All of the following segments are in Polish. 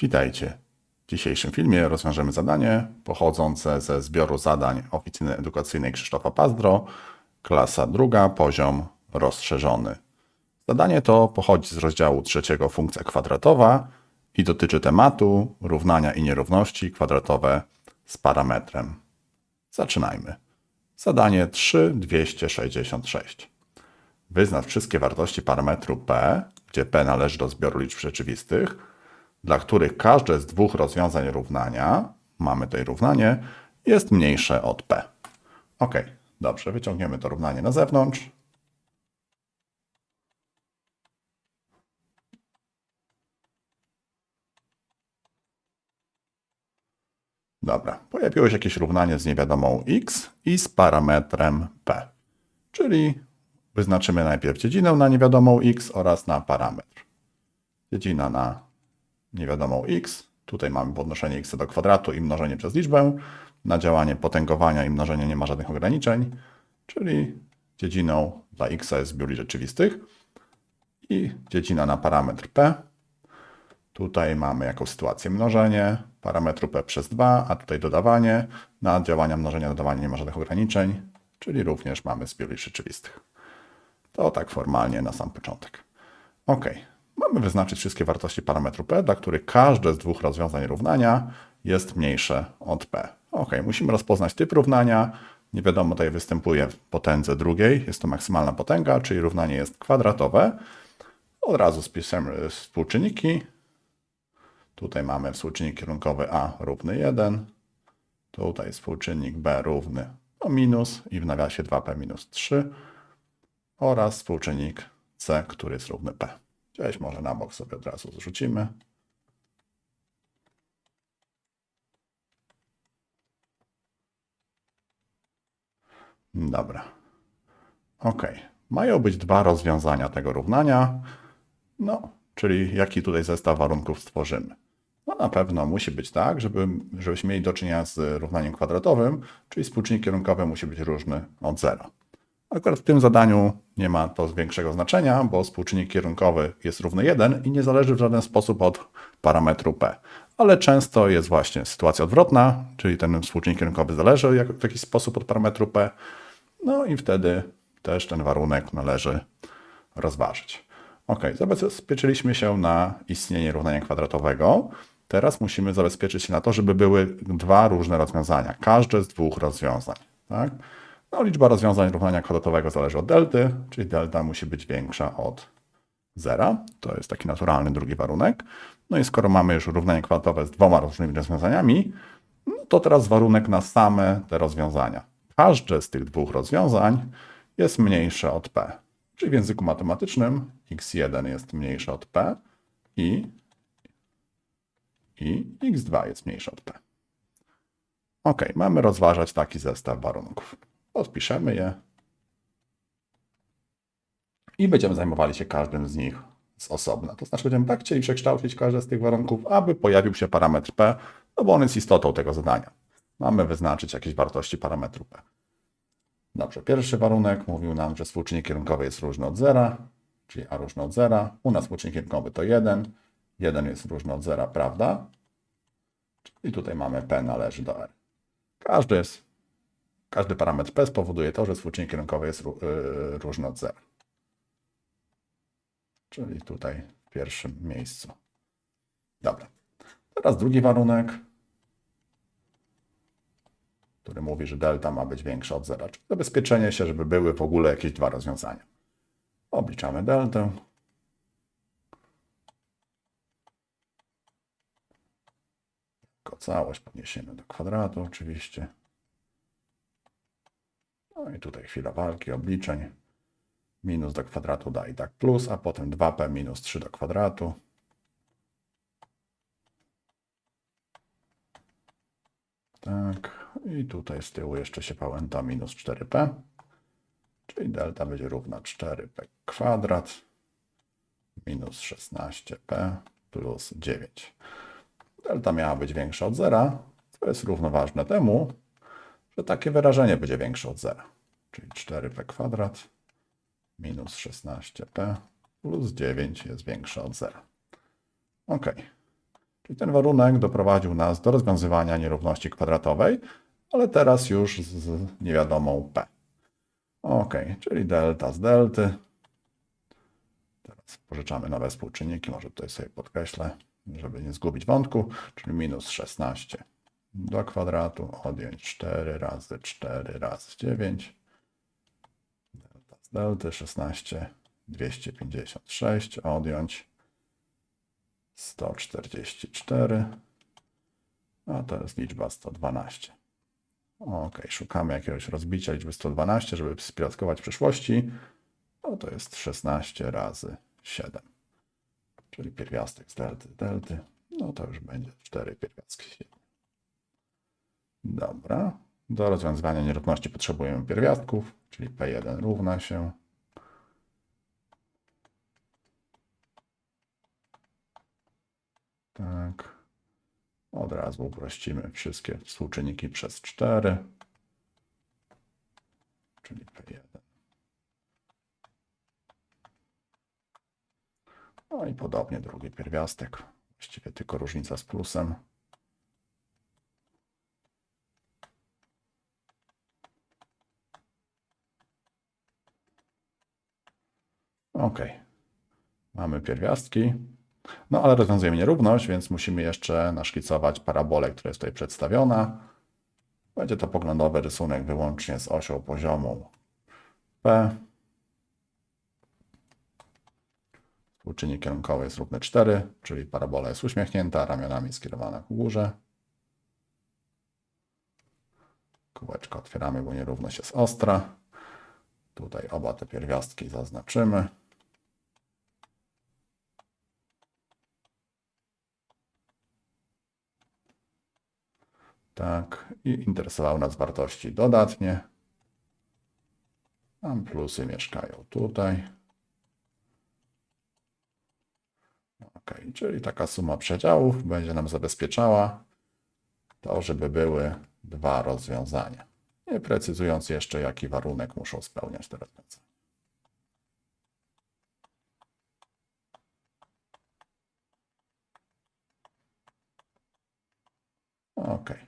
Witajcie. W dzisiejszym filmie rozwiążemy zadanie pochodzące ze zbioru zadań Oficyny Edukacyjnej Krzysztofa Pazdro, klasa druga, poziom rozszerzony. Zadanie to pochodzi z rozdziału trzeciego funkcja kwadratowa i dotyczy tematu równania i nierówności kwadratowe z parametrem. Zaczynajmy. Zadanie 3266. Wyznacz wszystkie wartości parametru p, gdzie p należy do zbioru liczb rzeczywistych, dla których każde z dwóch rozwiązań równania, mamy tutaj równanie, jest mniejsze od p. Ok, dobrze, wyciągniemy to równanie na zewnątrz. Dobra, pojawiło się jakieś równanie z niewiadomą x i z parametrem p. Czyli wyznaczymy najpierw dziedzinę na niewiadomą x oraz na parametr. Dziedzina na niewiadomą x. Tutaj mamy podnoszenie x do kwadratu i mnożenie przez liczbę. Na działanie potęgowania i mnożenia nie ma żadnych ograniczeń, czyli dziedziną dla x jest zbiór rzeczywistych i dziedzina na parametr p. Tutaj mamy jako sytuację mnożenie parametru p przez 2, a tutaj dodawanie. Na działania mnożenia, dodawania nie ma żadnych ograniczeń, czyli również mamy zbiór rzeczywistych. To tak formalnie na sam początek. OK. Mamy wyznaczyć wszystkie wartości parametru p, dla których każde z dwóch rozwiązań równania jest mniejsze od p. OK. Musimy rozpoznać typ równania. Nie wiadomo, tutaj występuje w potędze drugiej. Jest to maksymalna potęga, czyli równanie jest kwadratowe. Od razu spisujemy współczynniki. Tutaj mamy współczynnik kierunkowy a równy 1. Tutaj współczynnik b równy o minus i w nawiasie 2p minus 3 oraz współczynnik c, który jest równy p. Gdzieś może na bok sobie od razu zrzucimy. Dobra. Ok. Mają być dwa rozwiązania tego równania. No, czyli jaki tutaj zestaw warunków stworzymy? No na pewno musi być tak, żeby, żebyśmy mieli do czynienia z równaniem kwadratowym, czyli współczynnik kierunkowy musi być różny od zera. Akurat w tym zadaniu nie ma to większego znaczenia, bo współczynnik kierunkowy jest równy 1 i nie zależy w żaden sposób od parametru p. Ale często jest właśnie sytuacja odwrotna, czyli ten współczynnik kierunkowy zależy w jakiś sposób od parametru p. No i wtedy też ten warunek należy rozważyć. Ok, zabezpieczyliśmy się na istnienie równania kwadratowego. Teraz musimy zabezpieczyć się na to, żeby były dwa różne rozwiązania, każde z dwóch rozwiązań. Tak? No, liczba rozwiązań równania kwadratowego zależy od delty, czyli delta musi być większa od zera. To jest taki naturalny drugi warunek. No i skoro mamy już równanie kwadratowe z dwoma różnymi rozwiązaniami, no to teraz warunek na same te rozwiązania. Każde z tych dwóch rozwiązań jest mniejsze od p. Czyli w języku matematycznym x1 jest mniejsze od p i, i x2 jest mniejsze od p. Ok, mamy rozważać taki zestaw warunków. Odpiszemy je i będziemy zajmowali się każdym z nich z osobna. To znaczy będziemy tak chcieli przekształcić każdy z tych warunków, aby pojawił się parametr p, no bo on jest istotą tego zadania. Mamy wyznaczyć jakieś wartości parametru p. Dobrze, pierwszy warunek mówił nam, że współczynnik kierunkowy jest różny od zera, czyli a różny od zera. U nas współczynnik kierunkowy to 1. 1 jest różny od zera, prawda? I tutaj mamy p należy do r. Każdy jest każdy parametr P spowoduje to, że współczynnik kierunkowy jest yy, różny od zera. Czyli tutaj w pierwszym miejscu. Dobra. Teraz drugi warunek, który mówi, że delta ma być większa od zera. Czyli zabezpieczenie się, żeby były w ogóle jakieś dwa rozwiązania. Obliczamy deltę. Tylko całość podniesiemy do kwadratu oczywiście. I tutaj chwila walki, obliczeń. Minus do kwadratu da i tak plus, a potem 2p minus 3 do kwadratu. Tak, i tutaj z tyłu jeszcze się pałęta minus 4p, czyli delta będzie równa 4p kwadrat minus 16p plus 9. Delta miała być większa od zera, co jest równoważne temu, że takie wyrażenie będzie większe od zera. Czyli 4p kwadrat minus 16p plus 9 jest większe od zera. Ok. Czyli ten warunek doprowadził nas do rozwiązywania nierówności kwadratowej, ale teraz już z niewiadomą p. Ok, czyli delta z delty. Teraz pożyczamy nowe współczynniki, może tutaj sobie podkreślę, żeby nie zgubić wątku, czyli minus 16 do kwadratu, odjąć 4 razy 4 razy 9. Z delty 16, 256, odjąć 144, a to jest liczba 112. Ok, szukamy jakiegoś rozbicia liczby 112, żeby spiątkować w przyszłości. No to jest 16 razy 7. Czyli pierwiastek z delty, delty. No to już będzie 4 pierwiastki 7. Dobra. Do rozwiązywania nierówności potrzebujemy pierwiastków, czyli P1 równa się Tak. Od razu uprościmy wszystkie współczynniki przez 4. Czyli P1. No i podobnie drugi pierwiastek. Właściwie tylko różnica z plusem. Ok. Mamy pierwiastki. No ale rozwiązujemy nierówność, więc musimy jeszcze naszkicować parabolę, która jest tutaj przedstawiona. Będzie to poglądowy rysunek wyłącznie z osią poziomu P. Współczynnik kierunkowy jest równy 4, czyli parabola jest uśmiechnięta, ramionami skierowana ku górze. Kółeczko otwieramy, bo nierówność jest ostra. Tutaj oba te pierwiastki zaznaczymy. Tak, i interesowały nas wartości dodatnie. Tam plusy mieszkają tutaj. Ok, czyli taka suma przedziałów będzie nam zabezpieczała to, żeby były dwa rozwiązania. Nie precyzując jeszcze, jaki warunek muszą spełniać te rozwiązania. Ok.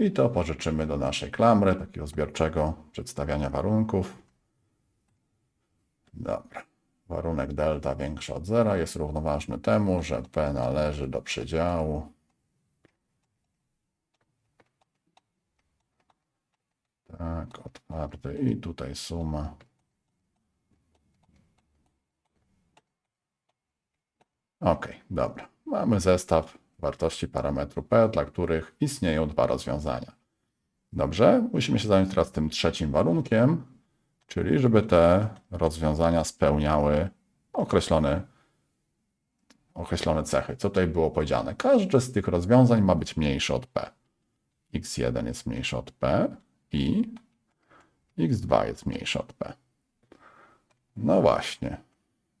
I to pożyczymy do naszej klamry, takiego zbiorczego przedstawiania warunków. Dobra. Warunek delta większy od zera jest równoważny temu, że P należy do przedziału. Tak, otwarty i tutaj suma. Ok, dobra. Mamy zestaw wartości parametru P, dla których istnieją dwa rozwiązania. Dobrze, musimy się zająć teraz tym trzecim warunkiem, czyli żeby te rozwiązania spełniały określone, określone cechy. Co tutaj było powiedziane? Każde z tych rozwiązań ma być mniejsze od P. x1 jest mniejsze od P i x2 jest mniejsze od P. No właśnie.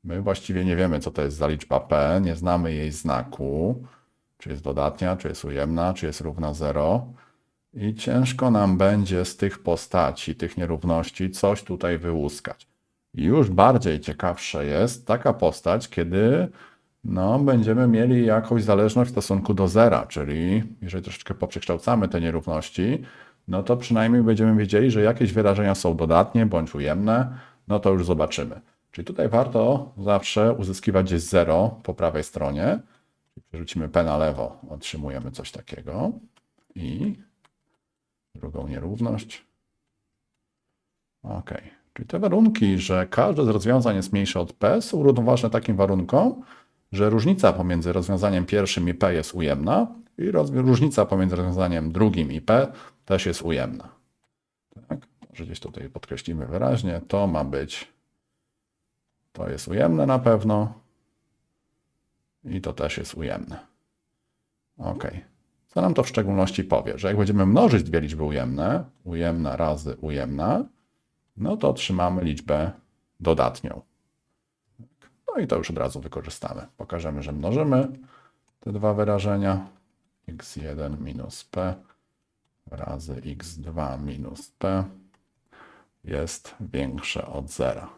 My właściwie nie wiemy, co to jest za liczba P, nie znamy jej znaku czy jest dodatnia, czy jest ujemna, czy jest równa 0. I ciężko nam będzie z tych postaci, tych nierówności coś tutaj wyłuskać. Już bardziej ciekawsze jest taka postać, kiedy no, będziemy mieli jakąś zależność w stosunku do zera, czyli jeżeli troszeczkę poprzekształcamy te nierówności, no to przynajmniej będziemy wiedzieli, że jakieś wyrażenia są dodatnie bądź ujemne, no to już zobaczymy. Czyli tutaj warto zawsze uzyskiwać gdzieś 0 po prawej stronie, Przerzucimy P na lewo, otrzymujemy coś takiego. I drugą nierówność. Ok. Czyli te warunki, że każde z rozwiązań jest mniejsze od P, są równoważne takim warunkom, że różnica pomiędzy rozwiązaniem pierwszym i P jest ujemna i różnica pomiędzy rozwiązaniem drugim i P też jest ujemna. Tak? Może gdzieś tutaj podkreślimy wyraźnie. To ma być, to jest ujemne na pewno, i to też jest ujemne. Ok. Co nam to w szczególności powie? Że jak będziemy mnożyć dwie liczby ujemne, ujemna razy ujemna, no to otrzymamy liczbę dodatnią. No i to już od razu wykorzystamy. Pokażemy, że mnożymy te dwa wyrażenia. x1 minus p razy x2 minus p jest większe od zera.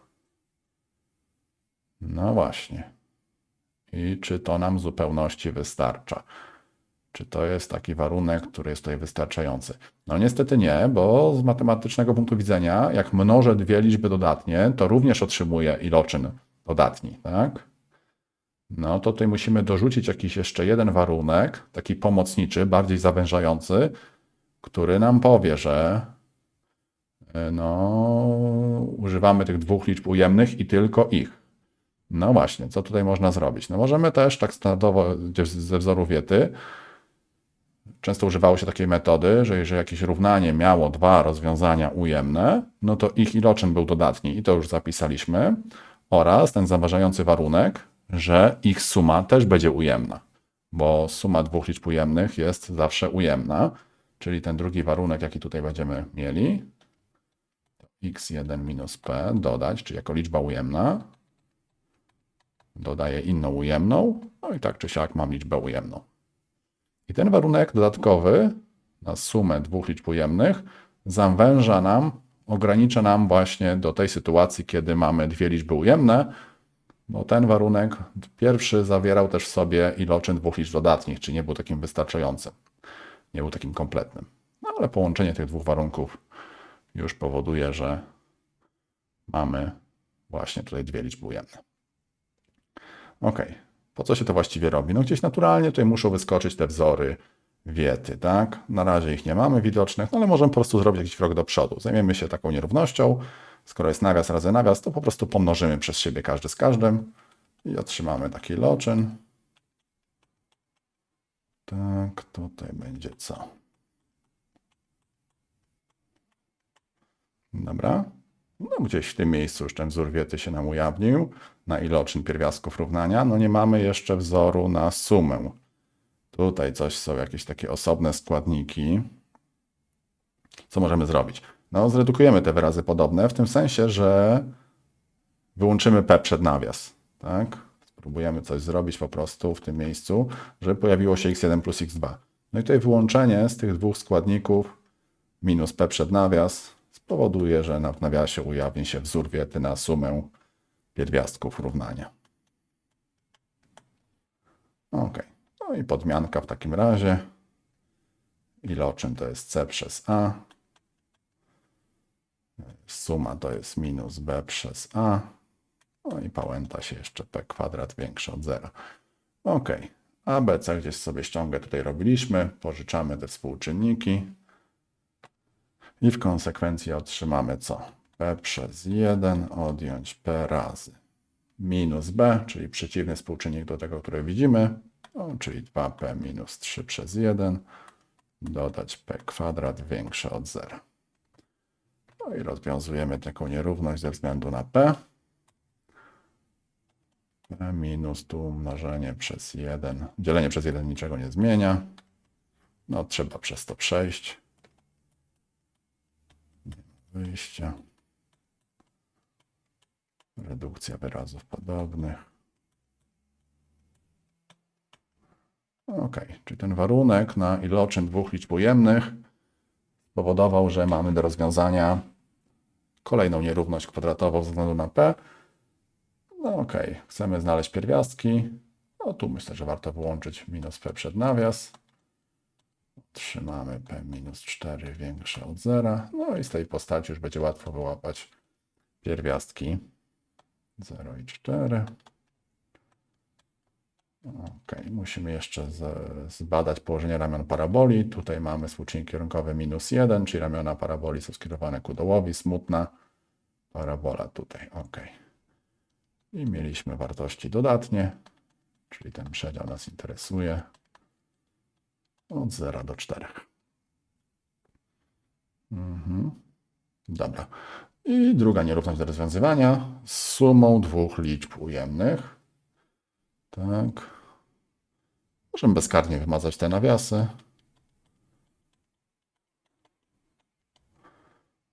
No właśnie i czy to nam w zupełności wystarcza. Czy to jest taki warunek, który jest tutaj wystarczający? No niestety nie, bo z matematycznego punktu widzenia, jak mnożę dwie liczby dodatnie, to również otrzymuję iloczyn dodatni, tak? No to tutaj musimy dorzucić jakiś jeszcze jeden warunek, taki pomocniczy, bardziej zawężający, który nam powie, że e, no, używamy tych dwóch liczb ujemnych i tylko ich. No właśnie, co tutaj można zrobić? No możemy też tak standardowo ze wzoru wiety, często używało się takiej metody, że jeżeli jakieś równanie miało dwa rozwiązania ujemne, no to ich iloczyn był dodatni i to już zapisaliśmy, oraz ten zaważający warunek, że ich suma też będzie ujemna, bo suma dwóch liczb ujemnych jest zawsze ujemna, czyli ten drugi warunek, jaki tutaj będziemy mieli, to x1 minus p dodać, czyli jako liczba ujemna, dodaję inną ujemną, no i tak czy siak mam liczbę ujemną. I ten warunek dodatkowy na sumę dwóch liczb ujemnych zawęża nam, ogranicza nam właśnie do tej sytuacji, kiedy mamy dwie liczby ujemne, bo ten warunek pierwszy zawierał też w sobie iloczyn dwóch liczb dodatnich, czyli nie był takim wystarczającym, nie był takim kompletnym. No ale połączenie tych dwóch warunków już powoduje, że mamy właśnie tutaj dwie liczby ujemne. Ok, po co się to właściwie robi? No gdzieś naturalnie tutaj muszą wyskoczyć te wzory wiety, tak? Na razie ich nie mamy widocznych, no ale możemy po prostu zrobić jakiś krok do przodu. Zajmiemy się taką nierównością. Skoro jest nawias razy nawias, to po prostu pomnożymy przez siebie każdy z każdym i otrzymamy taki loczyn. Tak, tutaj będzie co? Dobra. No gdzieś w tym miejscu już ten wzór wiety się nam ujawnił na iloczyn pierwiastków równania. No nie mamy jeszcze wzoru na sumę. Tutaj coś są jakieś takie osobne składniki. Co możemy zrobić? No, zredukujemy te wyrazy podobne, w tym sensie, że wyłączymy p przed nawias. Tak? Spróbujemy coś zrobić po prostu w tym miejscu, żeby pojawiło się x1 plus x2. No i tutaj wyłączenie z tych dwóch składników minus p przed nawias spowoduje, że w nawiasie ujawni się wzór wiety na sumę pierwiastków równania. Ok. No i podmianka w takim razie. Iloczyn to jest c przez a. Suma to jest minus b przez a. No i pałęta się jeszcze p kwadrat większy od zera. Ok. ABC gdzieś sobie ściągę tutaj robiliśmy. Pożyczamy te współczynniki. I w konsekwencji otrzymamy co? p przez 1 odjąć p razy minus b, czyli przeciwny współczynnik do tego, który widzimy, no, czyli 2p minus 3 przez 1, dodać p kwadrat większe od 0. No i rozwiązujemy taką nierówność ze względu na p. p minus tu umnożenie przez 1, dzielenie przez 1 niczego nie zmienia. No trzeba przez to przejść. Wyjścia. Redukcja wyrazów podobnych. Ok, czyli ten warunek na iloczyn dwóch liczb ujemnych spowodował, że mamy do rozwiązania kolejną nierówność kwadratową ze względu na p. No ok, chcemy znaleźć pierwiastki. No tu myślę, że warto wyłączyć minus p przed nawias. Trzymamy p minus 4 większe od zera. No i z tej postaci już będzie łatwo wyłapać pierwiastki 0 i 4. Ok, musimy jeszcze zbadać położenie ramion paraboli. Tutaj mamy współczynnik kierunkowy minus 1, czyli ramiona paraboli są skierowane ku dołowi, smutna parabola tutaj. Ok. I mieliśmy wartości dodatnie, czyli ten przedział nas interesuje od 0 do 4. Mhm. Dobra. I druga nierówność do rozwiązywania z sumą dwóch liczb ujemnych. Tak. Możemy bezkarnie wymazać te nawiasy.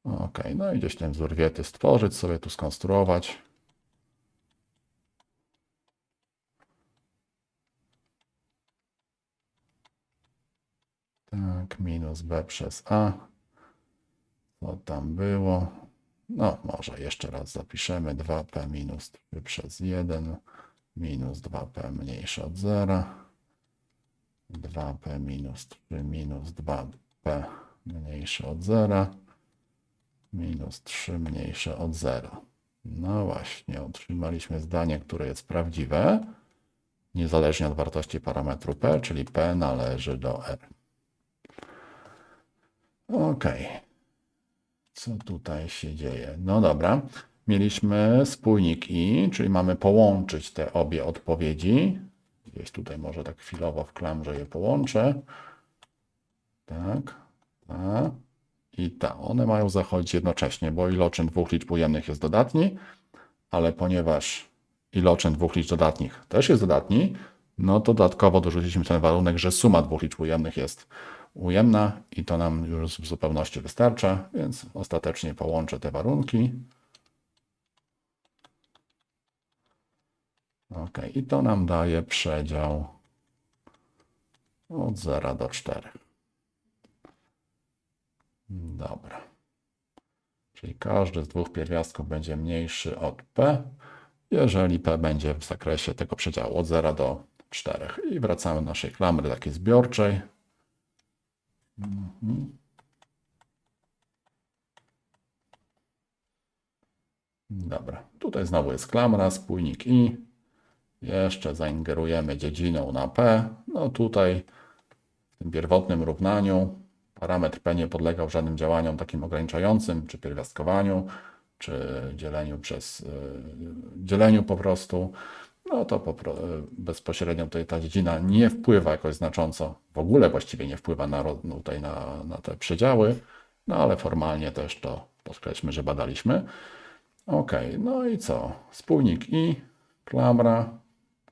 Ok, no i gdzieś ten wzór wiety stworzyć, sobie tu skonstruować. Tak, minus b przez a. Co tam było? No, może jeszcze raz zapiszemy 2p minus 3 przez 1 minus 2p mniejsze od 0 2p minus 3 minus 2p mniejsze od 0 minus 3 mniejsze od 0. No właśnie, otrzymaliśmy zdanie, które jest prawdziwe, niezależnie od wartości parametru p, czyli p należy do r. Ok. Co tutaj się dzieje? No dobra. Mieliśmy spójnik i, czyli mamy połączyć te obie odpowiedzi. Gdzieś tutaj może tak chwilowo w klamrze je połączę. Tak, ta i ta. One mają zachodzić jednocześnie, bo iloczyn dwóch liczb ujemnych jest dodatni, ale ponieważ iloczyn dwóch liczb dodatnich też jest dodatni, no to dodatkowo dorzuciliśmy ten warunek, że suma dwóch liczb ujemnych jest ujemna i to nam już w zupełności wystarcza, więc ostatecznie połączę te warunki. Ok, i to nam daje przedział od 0 do 4. Dobra. Czyli każdy z dwóch pierwiastków będzie mniejszy od p, jeżeli p będzie w zakresie tego przedziału od 0 do 4. I wracamy do naszej klamry takiej zbiorczej. Mhm. Dobra, tutaj znowu jest klamra, spójnik i. Jeszcze zaingerujemy dziedziną na p. No tutaj w tym pierwotnym równaniu parametr p nie podlegał żadnym działaniom takim ograniczającym, czy pierwiastkowaniu, czy dzieleniu przez y, dzieleniu po prostu. No to po, bezpośrednio tutaj ta dziedzina nie wpływa jakoś znacząco, w ogóle właściwie nie wpływa na, no tutaj na, na te przedziały, no ale formalnie też to podkreślmy, że badaliśmy. Ok, no i co? Spójnik i klamra.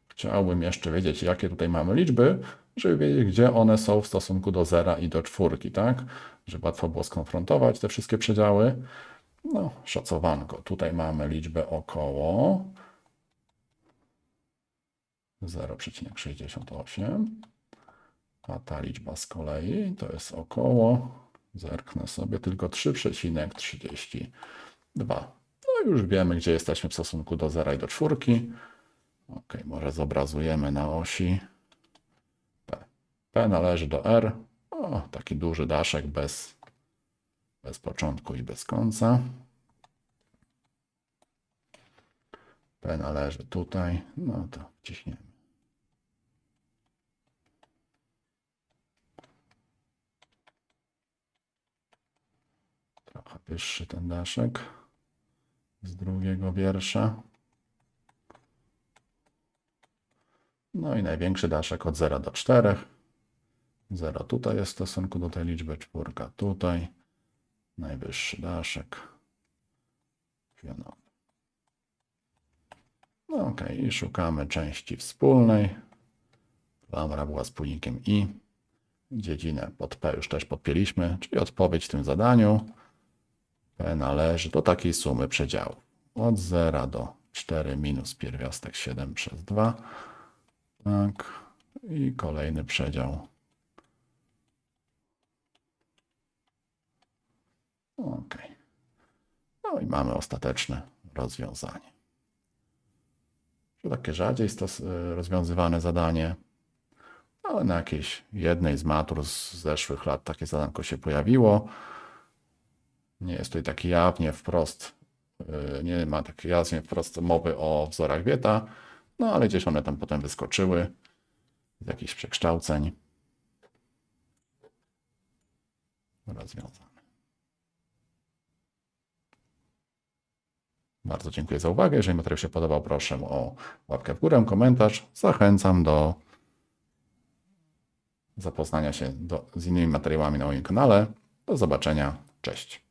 Chciałbym jeszcze wiedzieć, jakie tutaj mamy liczby, żeby wiedzieć, gdzie one są w stosunku do zera i do czwórki, tak? Żeby łatwo było skonfrontować te wszystkie przedziały. No, szacowanko. Tutaj mamy liczbę około 0,68, a ta liczba z kolei to jest około, zerknę sobie, tylko 3,32. No już wiemy, gdzie jesteśmy w stosunku do 0 i do czwórki. Ok, może zobrazujemy na osi P. P należy do R. O, taki duży daszek bez, bez początku i bez końca. P należy tutaj. No to wciśniemy. Trochę ten daszek z drugiego wiersza. No i największy daszek od 0 do 4. 0 tutaj jest w stosunku do tej liczby, czwórka tutaj. Najwyższy daszek. Pionowy. No ok, i szukamy części wspólnej. Klamra była spójnikiem i. Dziedzinę pod P już też podpięliśmy, czyli odpowiedź w tym zadaniu. Należy do takiej sumy przedziałów. Od 0 do 4 minus pierwiastek 7 przez 2. Tak. I kolejny przedział. Ok. No i mamy ostateczne rozwiązanie. To takie rzadziej y, rozwiązywane zadanie, ale na jakiejś jednej z matur z zeszłych lat takie zadanko się pojawiło. Nie jest tutaj taki jawnie wprost, y, nie ma takiej jawnie wprost mowy o wzorach Wieta, no ale gdzieś one tam potem wyskoczyły z jakichś przekształceń. Rozwiązane. Bardzo dziękuję za uwagę. Jeżeli materiał się podobał, proszę o łapkę w górę, komentarz. Zachęcam do zapoznania się do, z innymi materiałami na moim kanale. Do zobaczenia. Cześć.